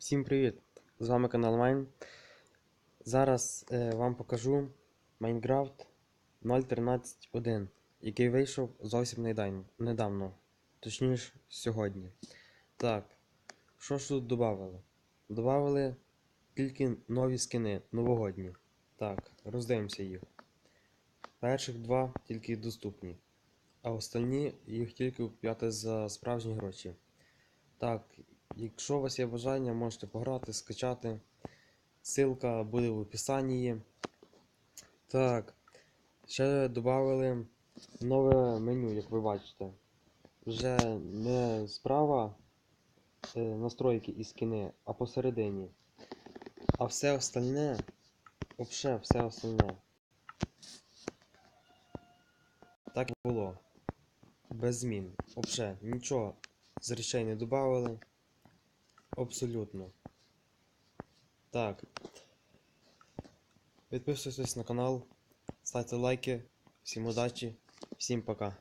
Всім привіт! З вами канал Майн. Зараз е, вам покажу Minecraft 0.13.1, який вийшов зовсім недавно, недавно. Точніше, сьогодні. Так, що ж тут додали? Добавили тільки нові скини, новогодні. Так, роздивимося їх. Перших два тільки доступні, а остальні їх тільки купляти за справжні гроші. Так, якщо у вас є бажання, можете пограти, скачати. Ссылка буде в описанні. Так, ще додали нове меню, як ви бачите. Вже не справа е, настройки і скини, а посередині. А все остальне, вообще все остальне. Так і було. Без змін. Вообще, нічого з речей не додавали. Абсолютно. Так. Підписуйтесь на канал, ставте лайки. Всім удачі, всім пока.